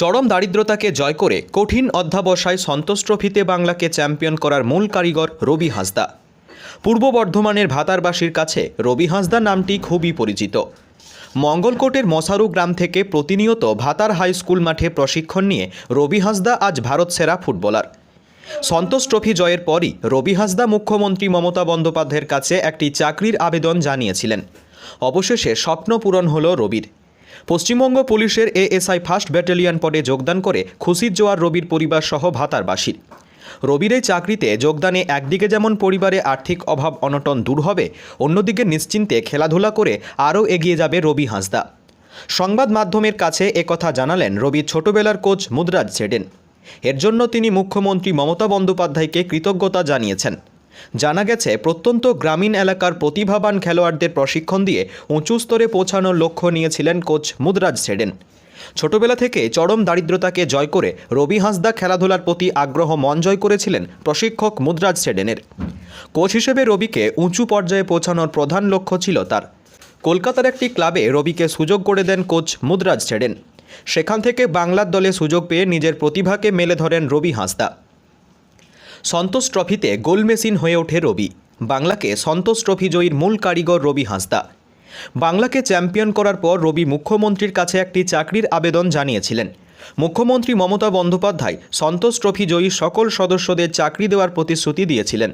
চরম দারিদ্রতাকে জয় করে কঠিন অধ্যাবসায় সন্তোষ ট্রফিতে বাংলাকে চ্যাম্পিয়ন করার মূল কারিগর রবি হাঁসদা। পূর্ব বর্ধমানের ভাতারবাসীর কাছে রবি হাঁসদা নামটি খুবই পরিচিত। মঙ্গলকোটের মশারু গ্রাম থেকে প্রতিনিয়ত ভাতার হাই স্কুল মাঠে প্রশিক্ষণ নিয়ে রবি হাঁসদা আজ ভারত সেরা ফুটবলার। সন্তোষ ট্রফি জয়ের পরই রবি হাঁসদা মুখ্যমন্ত্রী মমতা বন্দ্যোপাধ্যায়ের কাছে একটি চাকরির আবেদন জানিয়েছিলেন। অবশেষে স্বপ্ন পূরণ হলো রবির। পশ্চিমবঙ্গ পুলিশের এএসআই ফার্স্ট ব্যাটালিয়ন পদে যোগদান করে খুশির জোয়ার রবির পরিবার সহ ভাতারবাসীর রবির এই চাকরিতে যোগদানে একদিকে যেমন পরিবারে আর্থিক অভাব অনটন দূর হবে, অন্যদিকে নিশ্চিন্তে খেলাধুলা করে আরও এগিয়ে যাবে রবি হাঁসদা। সংবাদ মাধ্যমের কাছে একথা জানালেন রবির ছোটবেলার কোচ মুদরাজ সেডেন। এর জন্য তিনি মুখ্যমন্ত্রী মমতা বন্দ্যোপাধ্যায়কে কৃতজ্ঞতা জানিয়েছেন। জানা গেছে, প্রত্যন্ত গ্রামীণ এলাকার প্রতিভাবান খেলোয়াড়দের প্রশিক্ষণ দিয়ে উঁচু স্তরে পৌঁছানোর লক্ষ্য নিয়েছিলেন কোচ মুদরাজ সেডেন। ছোটবেলা থেকে চরম দারিদ্রতাকে জয় করে রবি হাঁসদা খেলাধুলার প্রতি আগ্রহ মন জয় করেছিলেন প্রশিক্ষক মুদরাজ সেডেনের। কোচ হিসেবে রবিকে উঁচু পর্যায়ে পৌঁছানোর প্রধান লক্ষ্য ছিল তার। কলকাতার একটি ক্লাবে রবিকে সুযোগ করে দেন কোচ মুদরাজ সেডেন। সেখান থেকে বাংলার দলে সুযোগ পেয়ে নিজের প্রতিভাকে মেলে ধরেন রবি হাঁসদা। সন্তোষ ট্রফিতে গোল মেশিন হয়ে ওঠে রবি। বাংলাকে সন্তোষ ট্রফি জয়ীর মূল কারিগর রবি হাঁসদা। বাংলাকে চ্যাম্পিয়ন করার পর রবি মুখ্যমন্ত্রীর কাছে একটি চাকরির আবেদন জানিয়েছিলেন। মুখ্যমন্ত্রী মমতা বন্দ্যোপাধ্যায় সন্তোষ ট্রফি জয়ী সকল সদস্যদের চাকরি দেওয়ার প্রতিশ্রুতি দিয়েছিলেন।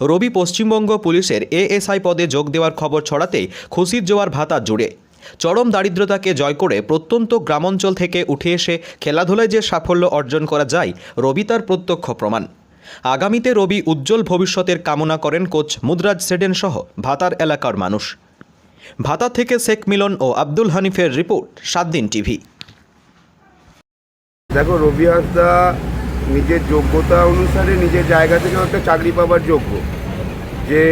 রবি পশ্চিমবঙ্গ পুলিশের এএসআই পদে যোগ দেওয়ার খবর ছড়াতেই খুশির জোয়ার ভাতা জুড়ে। চরম দারিদ্রতাকে জয় করে প্রত্যন্ত গ্রামাঞ্চল থেকে উঠে এসে খেলাধুলায় যে সাফল্য অর্জন করা যায়, রবি তার প্রত্যক্ষ প্রমাণ। আগামীতে রবি উজ্জ্বল ভবিষ্যতের কামনা করেন কোচ মুদরাজ সেডেন সহ ভাতার এলাকার মানুষ। ভাতা থেকে শেখ মিলন ও আব্দুল হানিফের রিপোর্ট সাত দিন টিভি। দেখো, রবি হাসদা নিজের যোগ্যতা অনুসারে নিজের জায়গা থেকে একটা চাকরি পাবার যোগ্য। যে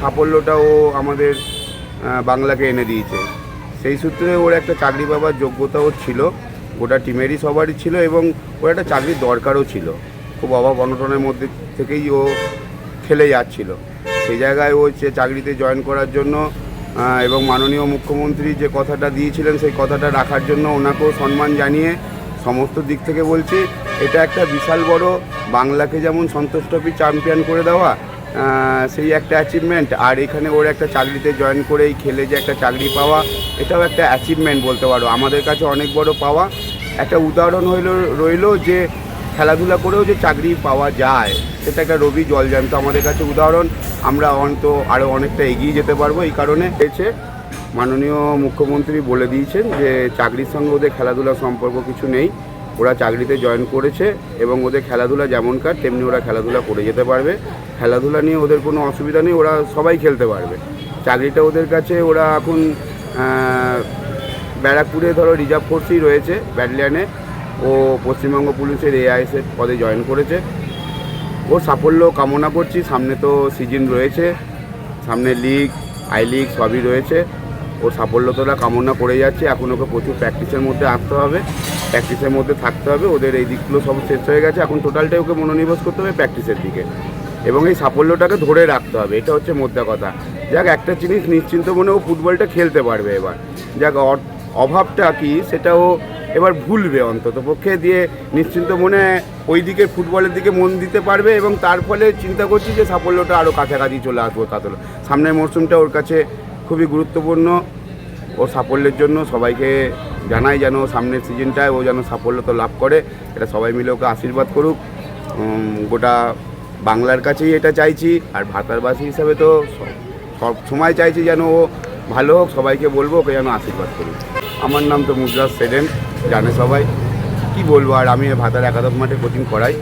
সাফল্যটা ও আমাদের বাংলাকে এনে দিয়েছে। সেই সূত্রে ওর একটা চাকরি পাবার যোগ্যতাও ছিল। গোটা টিমেরই সবারই ছিল এবং ওর একটা চাকরির দরকারও ছিল। খুব অভাব অনটনের মধ্যে থেকেই ও খেলে যাচ্ছিল। সেই জায়গায় ও সে চাকরিতে জয়েন করার জন্য এবং মাননীয় মুখ্যমন্ত্রী যে কথাটা দিয়েছিলেন, সেই কথাটা রাখার জন্য ওনাকেও সম্মান জানিয়ে সমস্ত দিক থেকে বলছি, এটা একটা বিশাল বড় বাংলাকে যেমন সন্তোষ ট্রফি চ্যাম্পিয়ন করে দেওয়া সেই একটা অ্যাচিভমেন্ট আর এখানে ওর একটা চাকরিতে জয়েন করেই খেলে যে একটা চাকরি পাওয়া, এটাও একটা অ্যাচিভমেন্ট বলতে পারো। আমাদের কাছে অনেক বড় পাওয়া। একটা উদাহরণ হইল, রইল যে খেলাধুলা করেও যে চাকরি পাওয়া যায় সেটা একটা রবি জলজান্ত আমাদের কাছে উদাহরণ। আমরা অন্ত আরও অনেকটা এগিয়ে যেতে পারব এই কারণে। হয়েছে মাননীয় মুখ্যমন্ত্রী বলে দিয়েছেন যে, চাকরির সঙ্গে ওদের খেলাধুলার সম্পর্ক কিছু নেই। ওরা চাকরিতে জয়েন করেছে এবং ওদের খেলাধুলা যেমনকার তেমনি ওরা খেলাধুলা করে যেতে পারবে। খেলাধুলা নিয়ে ওদের কোনো অসুবিধা নেই, ওরা সবাই খেলতে পারবে। চাকরিটা ওদের কাছে ওরা এখন ব্যারাকপুরে ধরো রিজার্ভ ফোর্সই রয়েছে, ব্যাটালিয়ানে। ও পশ্চিমবঙ্গ পুলিশের এআইএসের পদে জয়েন করেছে। ওর সাফল্য কামনা করছি, সামনে তো সিজন রয়েছে, সামনে লিগ আই লিগ সবই রয়েছে। ওর সাফল্য তোরা কামনা করে যাচ্ছে, এখন ওকে প্রচুর প্র্যাকটিসের মধ্যে আসতে হবে প্র্যাকটিসের মধ্যে থাকতে হবে, ওদের এই দিকগুলো সব শেষ হয়ে গেছে, এখন টোটালটাই ওকে মনোনিবেশ করতে হবে প্র্যাকটিসের দিকে। এবং এই সাফল্যটাকে ধরে রাখতে হবে, এটা হচ্ছে মোদ্দা কথা। যাক, একটা জিনিস নিশ্চিন্ত মনে ও ফুটবলটা খেলতে পারবে এবার। যাক অভাবটা কি, সেটাও এবার ভুলবে অন্তত পক্ষে দিয়ে নিশ্চিন্ত মনে ওই দিকে ফুটবলের দিকে মন দিতে পারবে এবং তার ফলে চিন্তা করছি যে সাফল্যটা আরও কাছাকাছি চলে আসব তাদের সামনের মরশুমটা ওর কাছে খুবই গুরুত্বপূর্ণ। ও সাফল্যের জন্য সবাইকে জানাই যেন সামনের সিজনটায় ও যেন সাফল্য তো লাভ করে। এটা সবাই মিলে ওকে আশীর্বাদ করুক। গোটা বাংলার কাছেই এটা চাইছি। আর ভাতারবাসী হিসাবে তো সব সময় চাইছি যেন ও ভালো হোক। সবাইকে বলব ওকে যেন আশীর্বাদ করুক। আমার নাম তো মুদ্রাস সেডেন, জানে সবাই। কি বলব, আর আমি ভাতার একাদশ মাঠে কোচিং করাই।